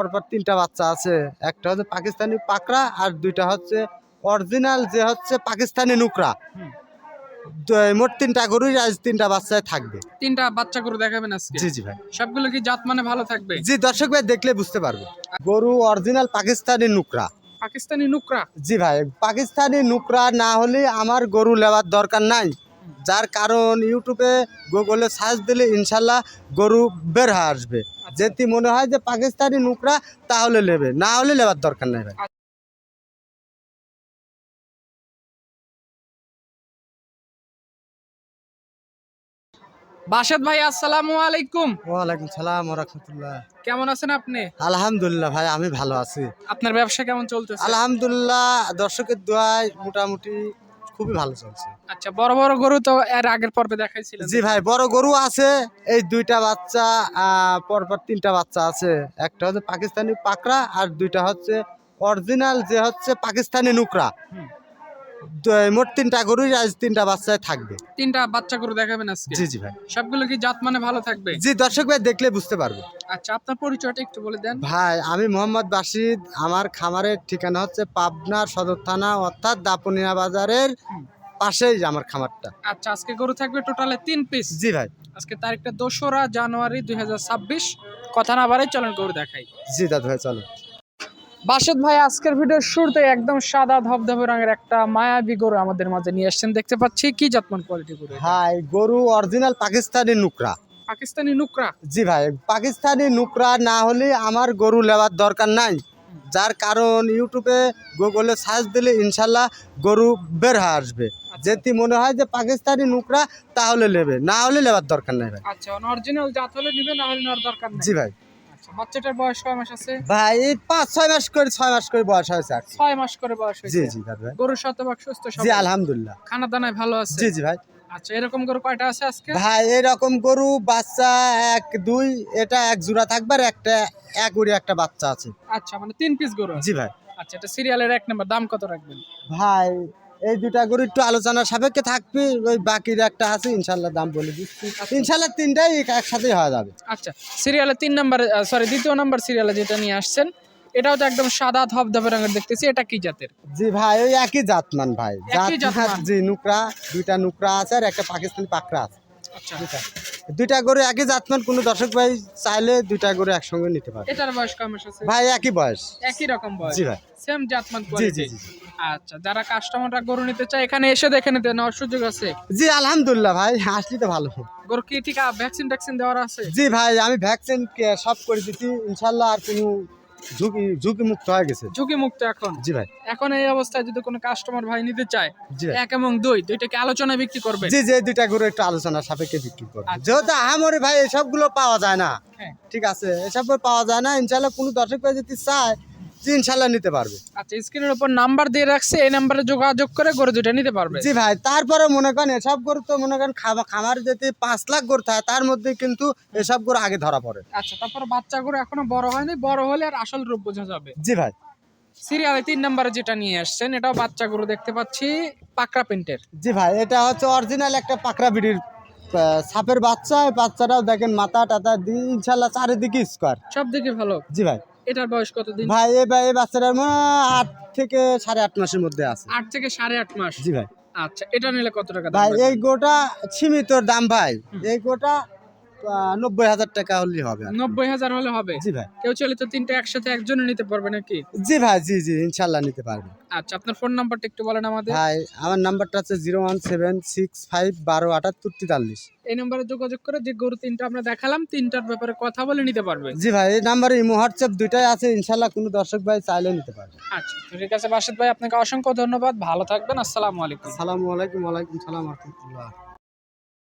পরপর তিনটা বাচ্চা আছে। একটা হচ্ছে পাকিস্তানি পাকড়া আর দুইটা হচ্ছে অরিজিনাল যে হচ্ছে পাকিস্তানি নুকরা। মোট তিনটা গরুই আজ তিনটা বাচ্চায় থাকবে। তিনটা বাচ্চা গরু দেখাবেন আজকে? জি জি ভাই। সবগুলো কি জাত মানে ভালো থাকবে? জি দর্শক ভাই দেখলে বুঝতে পারবে। গরু অরিজিনাল পাকিস্তানি নুকরা। পাকিস্তানি নুকরা? জি ভাই পাকিস্তানি নুকরা না হলে আমার গরু নেওয়ার দরকার নাই। যার কারণ ইউটিউবে গুগলে সার্চ দিলে ইনশাল্লাহ গরু বের হয়ে আসবে। যদি মনে হয় যে পাকিস্তানি নুকরা তাহলে নেবে না হলে নেওয়ার দরকার নাই ভাই। বাসাদ ভাই আসসালামু আলাইকুম। ওয়ালাইকুম সালাম রহমতুল্লাহ। কেমন আছেন আপনি? আলহামদুলিল্লাহ ভাই আমি ভালো আছি। আপনার ব্যবসা কেমন চলতেছে? আলহামদুলিল্লাহ দর্শকের দোয়ায় মোটামুটি খুবই ভালো চলছে। আচ্ছা বড় বড় গরু তো এর আগের পর্বে দেখাইছিলেন। জি ভাই বড় গরু আছে এই দুইটা বাচ্চা আহ, পরপর তিনটা বাচ্চা আছে। একটা হচ্ছে পাকিস্তানি পাকড়া আর দুইটা হচ্ছে অরিজিনাল যে হচ্ছে পাকিস্তানি নুকরা। মোট তিনটা গরুই আজ তিনটা বাচ্চায় থাকবে। তিনটা বাচ্চা গরু দেখাবেন আজকে? জি জি ভাই। সবগুলো কি জাত মানে ভালো থাকবে? জি দর্শক ভাই দেখলে বুঝতে পারবে। আচ্ছা আপনার পরিচয়টা একটু বলে দেন। ভাই আমি মোহাম্মদ বাসিদ আমার খামারের ঠিকানা হচ্ছে পাবনার সদর থানা অর্থাৎ দাপুনিয়া বাজারের পাশেই আমার খামারটা। আচ্ছা আজকে গরু থাকবে টোটালে তিন পিস জি ভাই। আজকে তারিখটা দোসরা জানুয়ারি দুই হাজার ছাব্বিশ। কথা না বাড়াই চলেন গরু দেখাই। জি দাদু ভাই চলো বাসদ ভাই আজকের ভিডিওর শুরুতে একদম সাদা ধবধবে রঙের একটা মায়াবী গরু আমাদের মাঝে নিয়ে এসেছেন দেখতে পাচ্ছি কি যত্ন কোয়ালিটি গরু? ভাই গরু অরিজিনাল পাকিস্তানি নুকরা। পাকিস্তানি নুকরা? জি ভাই পাকিস্তানি নুকরা না হলে আমার গরু নেওয়ার দরকার নাই। যার কারণ ইউটিউবে গুগলে সার্চ দিলে ইনশাল্লাহ গরু বের হয়ে আসবে। যেটি মনে হয় যে পাকিস্তানি নুকরা তাহলে নেবে। না হলে নেওয়ার দরকার নাই ভাই। আচ্ছা অরিজিনাল জাত হলে নেবে না হলে নেওয়ার দরকার নেই। জি ভাই। আচ্ছা বাচ্চাটার বয়স কয় মাস আছে? ভাই পাঁচ ছয় মাস করে ছয় মাস করে বয়স হয়েছে আর ছয় মাস করে বয়স হয়েছে। জি ভাই গরুর শতভাগ সুস্থ জি আলহামদুলিল্লাহ। খানা দানায় ভালো আছে? জি জি ভাই। আচ্ছা এরকম গরু কয়টা আছে আজকে? ভাই এরকম গরু বাচ্চা এক দুই এটা এক জোড়া থাকবে আর একটা এক উড়ি একটা বাচ্চা আছে। আচ্ছা মানে তিন পিস গরু আছে। জি ভাই। আচ্ছা এটা সিরিয়ালের এক নম্বর দাম কত রাখবেন? ভাই এই দুটা গরু একটু আলোচনার সাপেক্ষে থাকবে ওই বাকির একটা আছে ইনশাল্লাহ দাম বলে দিচ্ছি। ইনশাল্লাহ তিনটাই একসাথেই হয়ে যাবে। আচ্ছা সিরিয়ালে তিন নাম্বার সরি দ্বিতীয় নাম্বার সিরিয়ালে যেটা নিয়ে আসছেন এটাও তো একদম সাদা ধবধবে রঙের দেখতেছি এটা কি জাতের? জি ভাই ওই একই ভাই। একই জাতমান, জাতমান। জি নুকরা দুইটা নুকরা আছে আর একটা পাকিস্তানি পাকড়া আছে। আচ্ছা। দুইটা। গরু একই জাত জাতমান কোনো দর্শক ভাই চাইলে দুইটা গরু একসঙ্গে নিতে পারে। এটার বয়স আছে? ভাই একই বয়স। একই রকম বয়স? জি ভাই। সেম জাতমান জি জি জি। আচ্ছা যারা কাস্টমাররা গরু নিতে চায় এখানে এসে দেখে নিতে নেওয়ার সুযোগ আছে? জি আলহামদুলিল্লাহ ভাই আসলে তো ভালো। গরু কি ঠিক ভ্যাকসিন ট্যাকসিন দেওয়ার আছে? জি ভাই আমি ভ্যাকসিন সব করে দিচ্ছি ইনশাল্লাহ আর কোনো ঝুঁকি ঝুঁকি মুক্ত হয়ে গেছে। ঝুঁকি মুক্ত এখন? জি ভাই। এখন এই অবস্থায় যদি কোনো কাস্টমার ভাই নিতে চায় জি এক এবং দুই দুইটাকে আলোচনা বিক্রি করবে? জি যে দুইটা গরু একটু আলোচনা সাপেক্ষে বিক্রি করবে। আচ্ছা। যেহেতু আহামরি ভাই এসবগুলো পাওয়া যায় না। হ্যাঁ। ঠিক আছে এসব পাওয়া যায় না ইনশাল্লাহ কোনো দর্শক ভাই যদি চায় যে ইনশাল্লাহ নিতে পারবে। আচ্ছা স্ক্রিনের উপর নাম্বার দিয়ে রাখছে এই নাম্বারে যোগাযোগ করে গরু দুইটা নিতে পারবে। জি ভাই তারপরে মনে করেন এসব গরু তো মনে করেন খামা খামার যদি পাঁচ লাখ গরু থাকে তার মধ্যে কিন্তু এসব গরু আগে ধরা পড়ে। আচ্ছা তারপর বাচ্চা গরু এখনও বড় হয়নি বড় হলে আর আসল রূপ বোঝা যাবে। জি ভাই। সিরিয়ালে তিন নাম্বারে যেটা নিয়ে আসছেন এটাও বাচ্চা গরু দেখতে পাচ্ছি পাকড়া প্রিন্টের। জি ভাই এটা হচ্ছে অরিজিনাল একটা পাকড়া বিড়ির সাপের বাচ্চা বাচ্চাটাও দেখেন মাথা টাতা ইনশাল্লাহ চারিদিকে স্কোয়ার সব দিকে ভালো। জি ভাই। এটার বয়স কতদিন? ভাই এই ভাই এই বাচ্চাটার মনে আট থেকে সাড়ে আট মাসের মধ্যে আছে। আট থেকে সাড়ে আট মাস? জি ভাই। আচ্ছা এটা নিলে কত টাকা ভাই এই গোটা সীমিত দাম ভাই। এই গোটা নব্বই হাজার টাকা হলেই হবে নব্বই হাজার হলে হবে? জি ভাই। কেউ চলে তো তিনটা একসাথে একজনে নিতে পারবে নাকি? জি ভাই জি জি ইনশাল্লাহ নিতে পারবে। আচ্ছা আপনার ফোন নাম্বারটা একটু বলেন আমাদের। ভাই আমার নাম্বারটা হচ্ছে zero one seven six five বারো আটাত্তর তেতাল্লিশ। এই নাম্বারে যোগাযোগ করে যে গরু তিনটা আমরা দেখালাম তিনটার ব্যাপারে কথা বলে নিতে পারবে। জি ভাই এই নাম্বারে ইমো হোয়াটসঅ্যাপ দুইটাই আছে ইনশাল্লাহ কোনো দর্শক ভাই চাইলে নিতে পারবে। আচ্ছা ঠিক আছে বাসিত ভাই আপনাকে অসংখ্য ধন্যবাদ ভালো থাকবেন আসসালামু আলাইকুম। সালামু আলাইকুম ওয়ালাইকুম সালাম রহমতুল্লাহ।